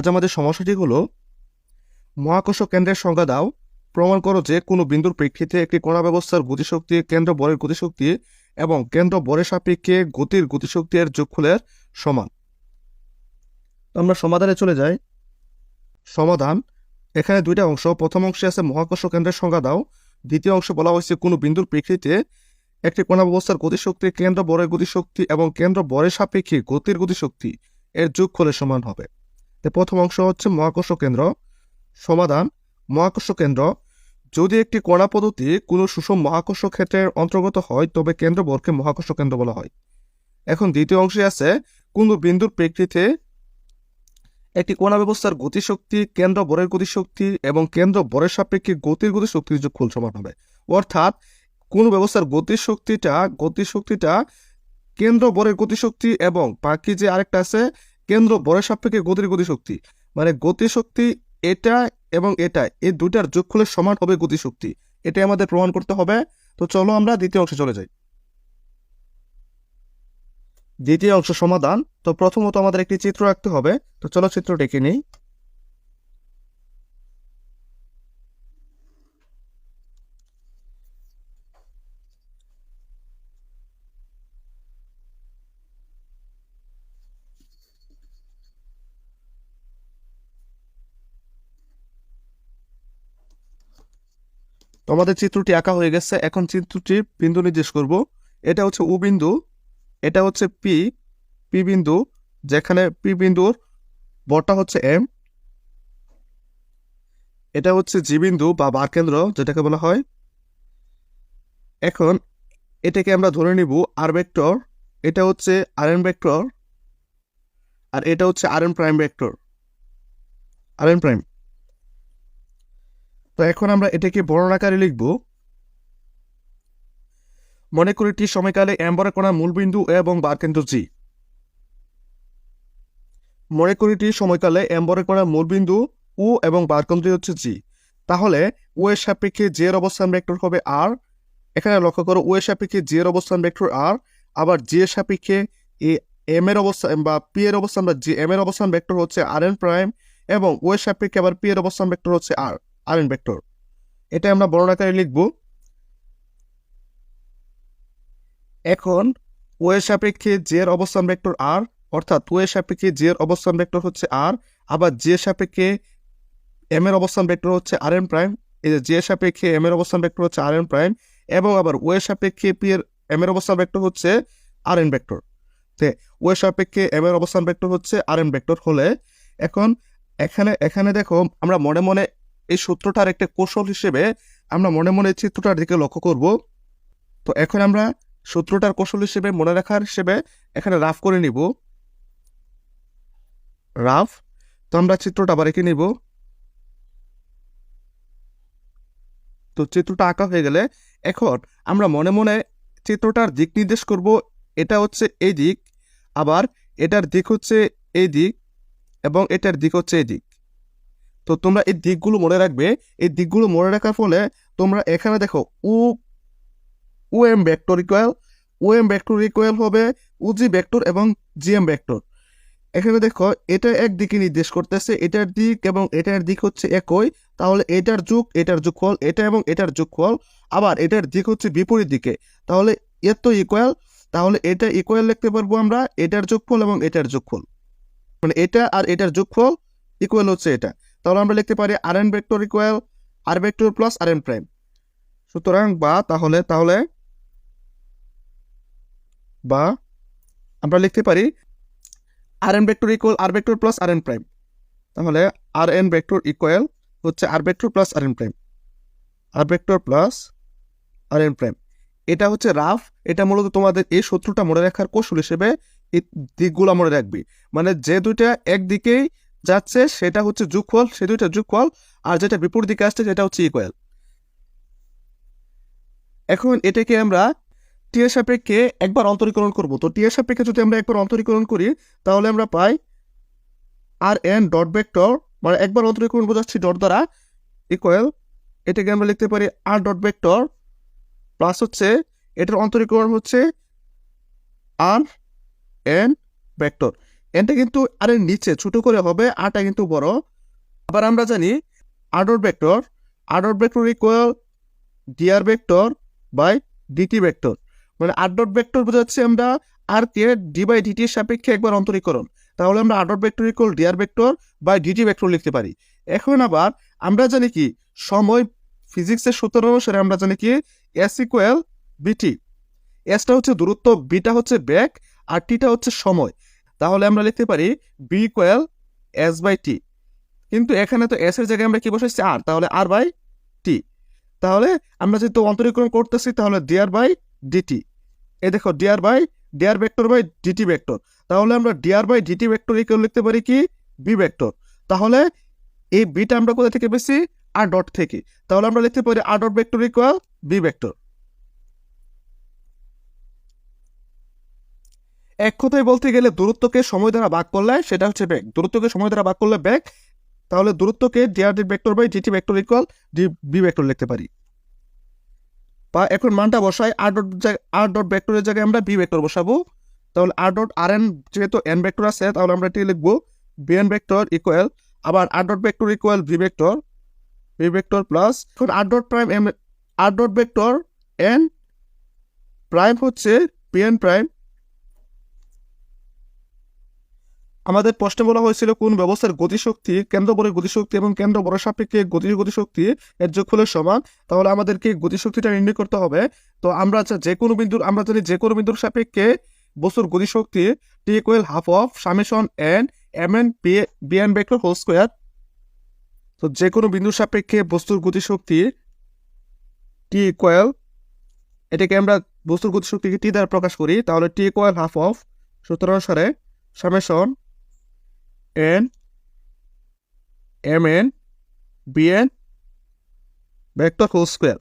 আজ আমাদের সমস্যাটি হলো, মহাকর্ষ কেন্দ্রের সংজ্ঞা দাও। প্রমাণ করো যে কোনো বিন্দুর প্রেক্ষিতে একটি কণা ব্যবস্থার গতিশক্তি, কেন্দ্র বরের গতিশক্তি এবং কেন্দ্র বরের সাপেক্ষে গতির গতিশক্তি এর যোগফলের সমান। আমরা সমাধানে চলে যাই। সমাধান। এখানে দুইটা অংশ। প্রথম অংশে আছে মহাকর্ষ কেন্দ্রের সংজ্ঞা দাও। দ্বিতীয় অংশে বলা হয়েছে কোনো বিন্দুর প্রেক্ষিতে একটি কণা ব্যবস্থার গতিশক্তি, কেন্দ্র বরের গতিশক্তি এবং কেন্দ্র বরের সাপেক্ষে গতির গতিশক্তি এর যোগফলের সমান হবে। প্রথম অংশ হচ্ছে মহাকর্ষ কেন্দ্র। সমাধান, মহাকর্ষ কেন্দ্র। যদি একটি কণা পদ্ধতি কোনো সুষম মহাকর্ষ ক্ষেত্রের অন্তর্গত হয়, তবে কেন্দ্র বরকে মহাকর্ষ কেন্দ্র বলা হয়। এখন দ্বিতীয় অংশে আছে, কোনো বিন্দুর প্রেক্ষিতে একটি কণা ব্যবস্থার গতিশক্তি কেন্দ্র বরের গতিশক্তি এবং কেন্দ্র বরের সাপেক্ষে গতির গতিশক্তির যোগফল সমান হবে। অর্থাৎ কোন ব্যবস্থার গতিশক্তিটা গতিশক্তিটা কেন্দ্র বরের গতিশক্তি এবং বাকি যে আরেকটা আছে কেন্দ্র বরের সাপেক্ষে গতির গতিশক্তি মানে গতিশক্তি এটা এবং এটা, এই দুইটার যোগফলের সমান হবে গতিশক্তি এটাই আমাদের প্রমাণ করতে হবে। তো চলো আমরা দ্বিতীয় অংশে চলে যাই। দ্বিতীয় অংশ সমাধান। তো প্রথমত আমাদের একটি চিত্র রাখতে হবে। তো চলো চিত্র ডেকে নিই। আমাদের চিত্রটি আঁকা হয়ে গেছে। এখন চিত্রটি বিন্দু নির্দেশ করব। এটা হচ্ছে উ বিন্দু, এটা হচ্ছে পি পি বিন্দু, যেখানে পি বিন্দুর বরটা হচ্ছে এম। এটা হচ্ছে জি বিন্দু বা বার কেন্দ্র, যেটাকে বলা হয়। এখন এটাকে আমরা ধরে নিব আর ভেক্টর। এটা হচ্ছে আর এন ভেক্টর, আর এটা হচ্ছে R N prime vector. R N prime. তো এখন আমরা এটাকে বর্ণাকারে লিখব। মনে করি টি সময়কালে এম্বরে কোনা মূলবিন্দু এবং বারকেন্দ্র জি। মনে করি টি সময়কালে এম্বরে কোনা মূলবিন্দু ও এবং বারকেন্দ্র হচ্ছে জি। তাহলে ও এর সাপেক্ষে জে এর অবস্থান ভেক্টর হবে আর। এখানে লক্ষ্য করো ও এর সাপেক্ষে জি এর অবস্থান ভেক্টর আর, আবার জি এর সাপেক্ষে এ এম এর অবস্থান বা পি এর অবস্থান বা জি এম এর অবস্থান ভেক্টর হচ্ছে আর এন প্রাইম, এবং ও এর সাপেক্ষে আবার পি এর অবস্থান ভেক্টর হচ্ছে আর। আর এন ভেক্টর। এটা আমরা বর্ণাকারে লিখব। এখন ও এর সাপেক্ষে জে এর অবস্থান ভেক্টর আর, অর্থাৎ ও এর সাপেক্ষে এর অবস্থান ভেক্টর হচ্ছে আর, আবার জে সাপেক্ষে এম এর অবস্থান ভেক্টর হচ্ছে আর এন প্রাইম, এই যে সাপেক্ষে এম এর অবস্থান ভেক্টর হচ্ছে আর এন প্রাইম, এবং আবার ও এর সাপেক্ষে পি এর এম এর অবস্থান ভেক্টর হচ্ছে আর এন ভেক্টর। তে ও এর সাপেক্ষে এম এর অবস্থান ভেক্টর হচ্ছে আর এন ভেক্টর হলে, এখন এখানে এখানে দেখো আমরা মনে মনে এই সূত্রটার একটা কৌশল হিসেবে আমরা মনে মনে চিত্রটার দিকে লক্ষ্য করব। তো এখন আমরা সূত্রটার কৌশল হিসেবে মনে রাখার হিসেবে এখানে রাফ করে নিব। রাফ, তো আমরা চিত্রটা আবার এঁকে নিব। তো চিত্রটা আঁকা হয়ে গেলে এখন আমরা মনে মনে চিত্রটার দিক নির্দেশ করব। এটা হচ্ছে এই দিক, আবার এটার দিক হচ্ছে এই দিক, এবং এটার দিক হচ্ছে এই দিক। তো তোমরা এই দিকগুলো মনে রাখবে। এই দিকগুলো মনে রাখার ফলে তোমরা এখানে দেখো উ O M vector equal O M vector equal হবে উজি ভেক্টর এবং জি এম ভেক্টর এখানে দেখো, এটা একদিকে নির্দেশ করতেছে, এটার দিক এবং এটার দিক হচ্ছে একই, তাহলে এটার যুগ, এটার যোগফল, এটা এবং এটার যোগফল, আবার এটার দিক হচ্ছে বিপরীত দিকে। তাহলে এর তো ইকুয়াল তাহলে এটা ইকুয়াল লিখতে পারব আমরা, এটার যোগফল এবং এটার যোগফল। মানে এটা আর এটার যোগফল ইকুয়াল হচ্ছে এটা। তাহলে আমরা লিখতে পারি R N vector equal R vector plus R N prime সুতরাং বা তাহলে তাহলে বা আমরা লিখতে পারি R N vector equal R vector plus R N prime তাহলে আর এন ভেক্টর ইকুয়াল হচ্ছে R vector plus R N prime R vector plus R N prime এটা হচ্ছে রাফ। এটা মূলত তোমাদের এই সূত্রটা মনে রাখার কৌশল হিসেবে এই দিকগুলো মনে রাখবি। মানে যে দুইটা একদিকেই যাচ্ছে, সেটা হচ্ছে যোগফল, সে দুইটা যোগফল, আর যেটা বিপরীত দিকে আসছে সেটা হচ্ছে ইকুয়াল এখন এটাকে আমরা টি সাপেক্ষে একবার অন্তরীকরণ করব। তো টি সাপেক্ষে যদি আমরা একবার অন্তরীকরণ করি, তাহলে আমরা পাই আর এন ডট ভেক্টর মানে একবার অন্তরীকরণ বোঝাচ্ছি ডট দ্বারা ইকুয়াল এটাকে আমরা লিখতে পারি আর ডট ভেক্টর প্লাস হচ্ছে, এটার অন্তরীকরণ হচ্ছে আর এন ভেক্টর এনটা কিন্তু আরে নিচে ছোট করে হবে, আরটা কিন্তু বড়। আবার আমরা জানি R dot vector R dot vector equal DR vector by DT vector মানে আর ডট ভেক্টর বোঝাচ্ছি আমরা আর কে ডি বাই ডিটির সাপেক্ষে একবার অন্তরীকরণ। তাহলে আমরা R dot vector equal DR vector by DT vector লিখতে পারি। এখন আবার আমরা জানি কি, সময় ফিজিক্সের সূত্র অনুসারে আমরা জানি কি এস ইকুয়াল বিটি এসটা হচ্ছে দূরত্ব বিটা হচ্ছে ব্যাক আর টিটা হচ্ছে সময়। তাহলে আমরা লিখতে পারি B equal S by T কিন্তু এখানে তো এস এর জায়গায় আমরা কি বসাচ্ছি আর তাহলে আর বাই টি তাহলে আমরা যেহেতু অন্তরীকরণ করতেছি, তাহলে ডিআর বাই ডিটি এ দেখো DR by DR vector by DT vector তাহলে আমরা DR by DT vector equal লিখতে পারি কি? বি ভেক্টর তাহলে এই বিটা আমরা কোথা থেকে পেয়েছি? আর ডট থেকে। তাহলে আমরা লিখতে পারি R dot vector equal B vector এক কথায় বলতে গেলে দূরত্বকে সময় দ্বারা ভাগ করলে সেটা হচ্ছে ব্যাগ দূরত্বকে সময় দ্বারা ভাগ করলে ব্যাগ তাহলে দূরত্বকে DR D vector by DT vector equal D B vector লিখতে পারি। বা এখন মানটা বসাই আর ডট আর ডট ভেক্টরের জায়গায় আমরা বি ভেক্টর বসাবো। তাহলে আর ডট আর এন যেহেতু এন ভেক্টর আছে, তাহলে আমরা এটি লিখব বি এন ভেক্টর ইকুয়াল আবার R dot vector equal V vector V vector plus এখন R dot prime M R dot vector N prime হচ্ছে পি এন প্রাইম আমাদের প্রশ্নে বলা হয়েছিল কোন ব্যবস্থার গতিশক্তি, কেন্দ্র বলের গতিশক্তি এবং কেন্দ্র বড় সাপেক্ষে গতি গতিশক্তি এর যোগফলের সমান, তাহলে আমাদেরকে গতিশক্তিটা নির্ণয় করতে হবে। তো আমরা যে কোনো বিন্দুর, আমরা জানি যে কোনো বিন্দুর সাপেক্ষে বস্তুর গতিশক্তি T equal half of summation N M N P B N vector whole square তো যে কোনো বিন্দুর সাপেক্ষে বস্তুর গতিশক্তি টি ইকুয়াল এটাকে আমরা বস্তুর গতিশক্তিকে টি দ্বারা প্রকাশ করি, তাহলে টি ইকুয়াল হাফ অফ সূত্র অনুসারে summation N M N N vector whole square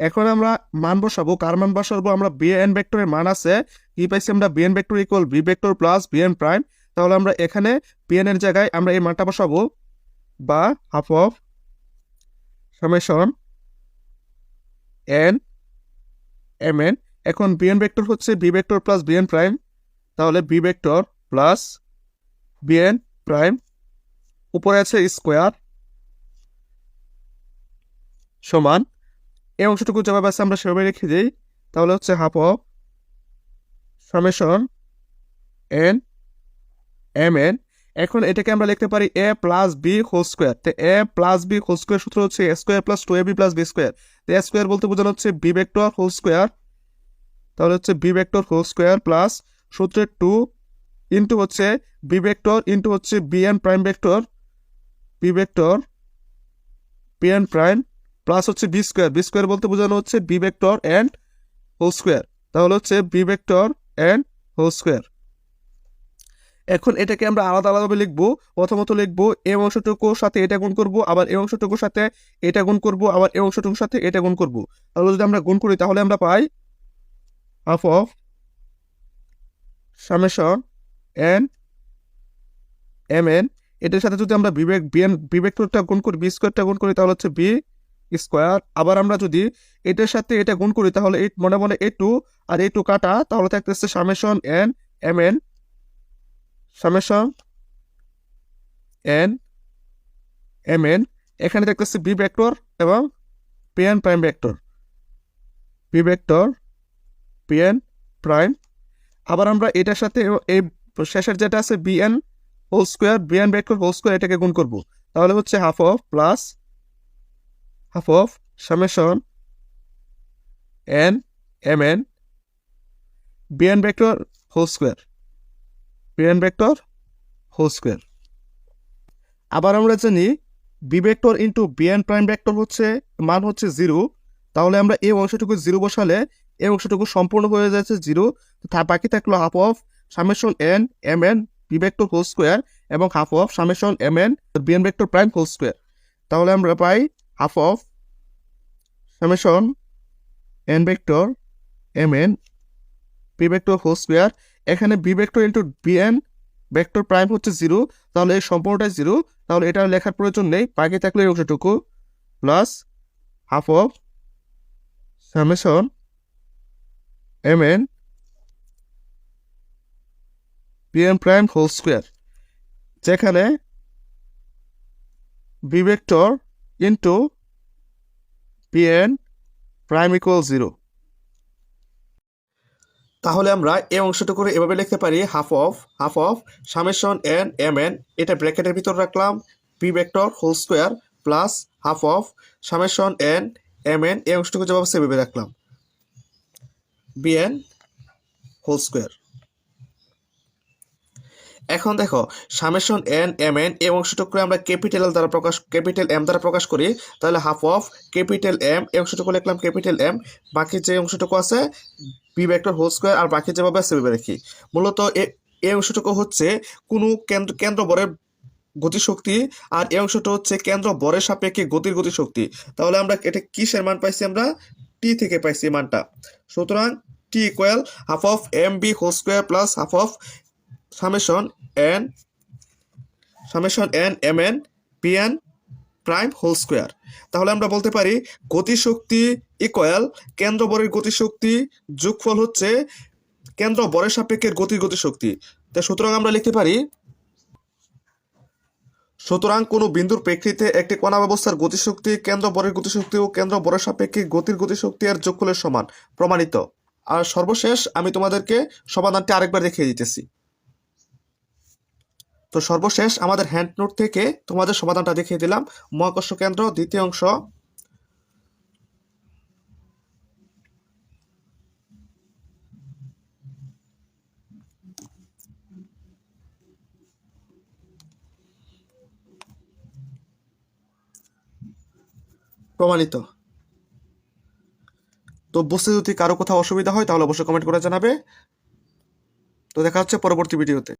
এখন আমরা মান বসাবো, কার মান বসাবো? আমরা বি এন ভেক্টরের মান আছে, কি পাইছি আমরা? B N vector equal B vector plus B N prime তাহলে আমরা এখানে বি এন এর জায়গায় আমরা এই মানটা বসাবো, বা half of summation N M N এখন বি এন ভেক্টর হচ্ছে B vector plus B N prime তাহলে B vector plus B N prime উপরে আছে স্কোয়ার সমান, এই অংশটুকু যেভাবে আছে আমরা সেভাবে রেখে দিই। তাহলে হচ্ছে half of summation N M N এখন এটাকে আমরা লিখতে পারি A plus B whole square তো A plus B whole square সূত্র হচ্ছে A square plus two A B plus B square তো এ স্কোয়ার বলতে বোঝানো হচ্ছে বি ভেক্টর হোল স্কোয়ার তাহলে হচ্ছে B vector whole square plus সূত্রের টু ইন্টু হচ্ছে বি ভেক্টর ইন্টু হচ্ছে B N prime vector B vector B N prime plus হচ্ছে বি স্কোয়ার বি স্কোয়ার বলতে বোঝানো হচ্ছে B vector and whole square তাহলে হচ্ছে B vector and whole square এখন এটাকে আমরা আলাদা আলাদাভাবে লিখব। প্রথমত লিখব, এ অংশটুকুর সাথে এটা গুণ করব, আবার এই অংশটুকুর সাথে এটা গুণ করব, আবার এ অংশটুকুর সাথে এটা গুণ করব। তাহলে যদি আমরা গুণ করি, তাহলে আমরা পাই half of summation N, M, N, এটার সাথে যদি আমরা বিবেক, বিএন বিভেক্টরটা গুণ করি, বি স্কোয়ারটা গুণ করি, তাহলে হচ্ছে বি স্কোয়ার। আবার আমরা যদি এটার সাথে এটা গুণ করি, তাহলে এই মনে মনে এ টু আর এ টু কাটা, তাহলে থাকতেছে summation N, M, N, summation N, M, N. এখানে থাকতেছে বি ভেক্টর এবং PN prime vector. B vector PN prime. আবার আমরা এটার সাথে এই শেষের যেটা আছে BN whole square BN vector whole square এটাকে গুণ করব। তাহলে হচ্ছে half of plus half of summation N M N BN vector whole square BN vector whole square আবার আমরা জানি B vector into BN prime vector হচ্ছে, মান হচ্ছে জিরো তাহলে আমরা এই অংশটুকু জিরো বসালে এই অংশটুকু সম্পূর্ণ হয়ে যাচ্ছে জিরো তা বাকি থাকল half of summation N, M N, B vector whole square এবং half of summation M N B N vector prime whole square. তাহলে আমরা পাই half of summation N vector M N, B vector whole square. এখানে B vector into B N vector prime হচ্ছে zero, তাহলে এই সম্পূর্ণটাই zero. তাহলে এটা লেখার প্রয়োজন নেই, বাকি থাকলে এই অংশটুকু plus half of summation M N PN prime whole square যেখানে B vector into PN prime equal zero তাহলে আমরা এই অংশটা করে এভাবে লিখতে পারি half of half of summation N M N এটা ব্র্যাকেটের ভিতর রাখলাম P vector whole square plus half of summation N M N এই অংশটুকু জবাব সেভাবে রাখলাম বিএন হোল স্কোয়ার এখন দেখো সামেশন এন এম এন এই অংশটুকু আমরা ক্যাপিটাল দ্বারা প্রকাশ ক্যাপিটাল এম দ্বারা প্রকাশ করি, তাহলে হাফ অফ ক্যাপিটাল এম এই অংশটুকু লিখলাম ক্যাপিটাল এম বাকি যে অংশটুকু আছে বি ভেক্টর হোল স্কোয়ার আর বাকি যেভাবে আছে সেভাবে রাখি মূলত এই অংশটুকু হচ্ছে কোনো কেন্দ্র কেন্দ্র বরের গতিশক্তি, আর এই অংশটা হচ্ছে কেন্দ্র বরের সাপেক্ষে গতির গতিশক্তি। তাহলে আমরা এটা কিসের মান পাইছি আমরা? টি থেকে পাইছি মানটা। সুতরাং T equal half of M B whole square plus half of summation N summation N, M N, P N prime whole square. তাহলে আমরা বলতে পারি গতিশক্তি ইকুয়াল কেন্দ্র বরের গতিশক্তি যোগফল হচ্ছে কেন্দ্র বরের সাপেক্ষে গতির গতিশক্তি। তাই সুতরাং আমরা লিখতে পারি, সুতরাং কোনো বিন্দুর প্রেক্ষিতে একটি কণা ব্যবস্থার গতিশক্তি কেন্দ্র বরের গতিশক্তি ও কেন্দ্র বরের সাপেক্ষে গতির গতিশক্তি আর যোগফলের সমান প্রমাণিত। আর সর্বশেষ আমি তোমাদেরকে সমাধানটি আরেকবার দেখিয়ে দিতেছি। তো সর্বশেষ আমাদের হ্যান্ড নোট থেকে তোমাদের সমাধানটা দেখিয়ে দিলাম। মহাকর্ষ কেন্দ্র, দ্বিতীয় অংশ। প্রমাণিত। তো বুঝতে যদি কারও কোথাও অসুবিধা হয়, তাহলে অবশ্যই কমেন্ট করে জানাবে। তো দেখা হচ্ছে পরবর্তী ভিডিওতে।